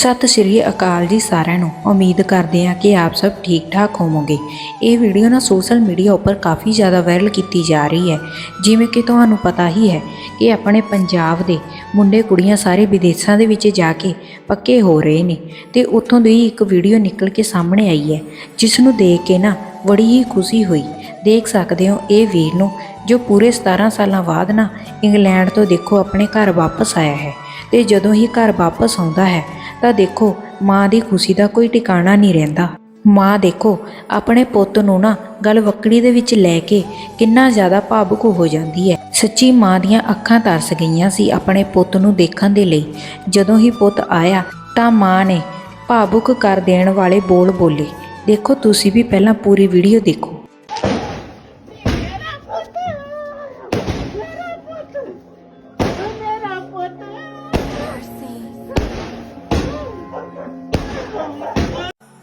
ਸਤਿ ਸ਼੍ਰੀ ਅਕਾਲ ਜੀ ਸਾਰਿਆਂ ਨੂੰ। ਉਮੀਦ ਕਰਦੇ ਹਾਂ ਕਿ ਆਪ ਸਭ ਠੀਕ ਠਾਕ ਹੋਵੋਗੇ। ਇਹ ਵੀਡੀਓ ਨਾ ਸੋਸ਼ਲ ਮੀਡੀਆ ਉੱਪਰ ਕਾਫੀ ਜ਼ਿਆਦਾ ਵਾਇਰਲ ਕੀਤੀ ਜਾ ਰਹੀ ਹੈ। ਜਿਵੇਂ ਕਿ ਤੁਹਾਨੂੰ ਪਤਾ ਹੀ ਹੈ ਕਿ ਆਪਣੇ ਪੰਜਾਬ ਦੇ ਮੁੰਡੇ ਕੁੜੀਆਂ ਸਾਰੇ ਵਿਦੇਸ਼ਾਂ ਦੇ ਵਿੱਚ ਜਾ ਕੇ ਪੱਕੇ ਹੋ ਰਹੇ ਨੇ ਤੇ ਉੱਥੋਂ ਦੀ ਇੱਕ ਵੀਡੀਓ ਨਿਕਲ ਕੇ ਸਾਹਮਣੇ ਆਈ ਹੈ, ਜਿਸ ਨੂੰ ਦੇਖ ਕੇ ਨਾ ਬੜੀ ਹੀ ਖੁਸ਼ੀ ਹੋਈ। ਦੇਖ ਸਕਦੇ ਹੋ ਇਹ ਵੀਰ ਨੂੰ, ਜੋ ਪੂਰੇ 17 ਸਾਲਾਂ ਬਾਅਦ ਨਾ ਇੰਗਲੈਂਡ ਤੋਂ ਦੇਖੋ ਆਪਣੇ ਘਰ ਵਾਪਸ ਆਇਆ ਹੈ ਤੇ ਜਦੋਂ ਹੀ ਘਰ ਵਾਪਸ ਆਉਂਦਾ ਹੈ ਤਾਂ ਦੇਖੋ, ਮਾਂ ਦੀ ਖੁਸ਼ੀ ਦਾ ਕੋਈ ਟਿਕਾਣਾ ਨਹੀਂ ਰਹਿੰਦਾ। ਮਾਂ ਦੇਖੋ, ਆਪਣੇ ਪੁੱਤ ਨੂੰ ਨਾ ਗਲ ਵੱਕੜੀ ਦੇ ਵਿੱਚ ਲੈ ਕੇ ਕਿੰਨਾ ਜ਼ਿਆਦਾ ਭਾਵੁਕ ਹੋ ਜਾਂਦੀ ਹੈ। ਸੱਚੀ ਮਾਂ ਦੀਆਂ ਅੱਖਾਂ ਤਰਸ ਗਈਆਂ ਸੀ ਆਪਣੇ ਪੁੱਤ ਨੂੰ ਦੇਖਣ ਦੇ ਲਈ। ਜਦੋਂ ਹੀ ਪੁੱਤ ਆਇਆ, ਤਾਂ ਮਾਂ ਨੇ ਭਾਵੁਕ ਕਰ ਦੇਣ ਵਾਲੇ ਬੋਲ ਬੋਲੇ। ਦੇਖੋ, ਤੁਸੀਂ ਵੀ ਪਹਿਲਾਂ ਪੂਰੀ ਵੀਡੀਓ ਦੇਖੋ।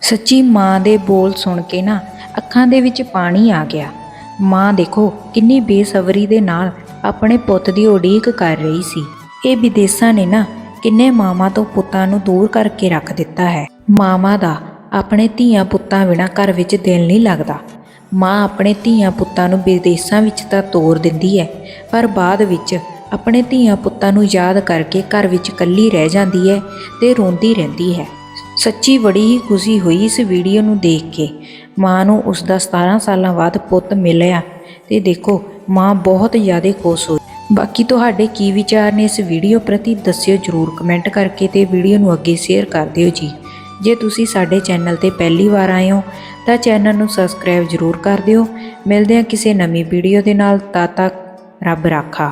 ਸੱਚੀ ਮਾਂ ਦੇ ਬੋਲ ਸੁਣ ਕੇ ਨਾ ਅੱਖਾਂ ਦੇ ਵਿੱਚ ਪਾਣੀ ਆ ਗਿਆ। ਮਾਂ ਦੇਖੋ ਕਿੰਨੀ ਬੇਸਬਰੀ ਦੇ ਨਾਲ ਆਪਣੇ ਪੁੱਤ ਦੀ ਉਡੀਕ ਕਰ ਰਹੀ ਸੀ। ਇਹ ਵਿਦੇਸ਼ਾਂ ਨੇ ਨਾ ਕਿੰਨੇ ਮਾਵਾਂ ਤੋਂ ਪੁੱਤਾਂ ਨੂੰ ਦੂਰ ਕਰਕੇ ਰੱਖ ਦਿੱਤਾ ਹੈ। ਮਾਵਾਂ ਦਾ ਆਪਣੇ ਧੀਆਂ ਪੁੱਤਾਂ ਬਿਨਾਂ ਘਰ ਵਿੱਚ ਦਿਲ ਨਹੀਂ ਲੱਗਦਾ। ਮਾਂ ਆਪਣੇ ਧੀਆਂ ਪੁੱਤਾਂ ਨੂੰ ਵਿਦੇਸ਼ਾਂ ਵਿੱਚ ਤਾਂ ਤੋਰ ਦਿੰਦੀ ਹੈ, ਪਰ ਬਾਅਦ ਵਿੱਚ ਆਪਣੇ ਧੀਆਂ ਪੁੱਤਾਂ ਨੂੰ ਯਾਦ ਕਰਕੇ ਘਰ ਵਿੱਚ ਇਕੱਲੀ ਰਹਿ ਜਾਂਦੀ ਹੈ ਤੇ ਰੋਂਦੀ ਰਹਿੰਦੀ ਹੈ। ਸੱਚੀ ਬੜੀ ਹੀ ਖੁਸ਼ੀ ਹੋਈ ਇਸ ਵੀਡੀਓ ਨੂੰ ਦੇਖ ਕੇ। ਮਾਂ ਨੂੰ ਉਸ ਦਾ 17 ਸਾਲਾਂ ਬਾਅਦ ਪੁੱਤ ਮਿਲਿਆ ਤੇ ਦੇਖੋ, ਮਾਂ ਬਹੁਤ ਜ਼ਿਆਦਾ ਖੁਸ਼ ਹੋਈ। ਬਾਕੀ ਤੁਹਾਡੇ ਕੀ ਵਿਚਾਰ ਨੇ ਇਸ ਵੀਡੀਓ ਪ੍ਰਤੀ ਦੱਸਿਓ ਜਰੂਰ ਕਮੈਂਟ ਕਰਕੇ ਤੇ ਵੀਡੀਓ ਨੂੰ ਅੱਗੇ ਸ਼ੇਅਰ ਕਰ ਦਿਓ ਜੀ। ਜੇ ਤੁਸੀਂ ਸਾਡੇ ਚੈਨਲ ਤੇ ਪਹਿਲੀ ਵਾਰ ਆਏ ਹੋ, ਤਾਂ ਚੈਨਲ ਨੂੰ ਸਬਸਕ੍ਰਾਈਬ ਜਰੂਰ ਕਰ ਦਿਓ। ਮਿਲਦੇ ਹਾਂ ਕਿਸੇ ਨਵੀਂ ਵੀਡੀਓ ਦੇ ਨਾਲ, ਤਦ ਤੱਕ ਰੱਬ ਰਾਖਾ।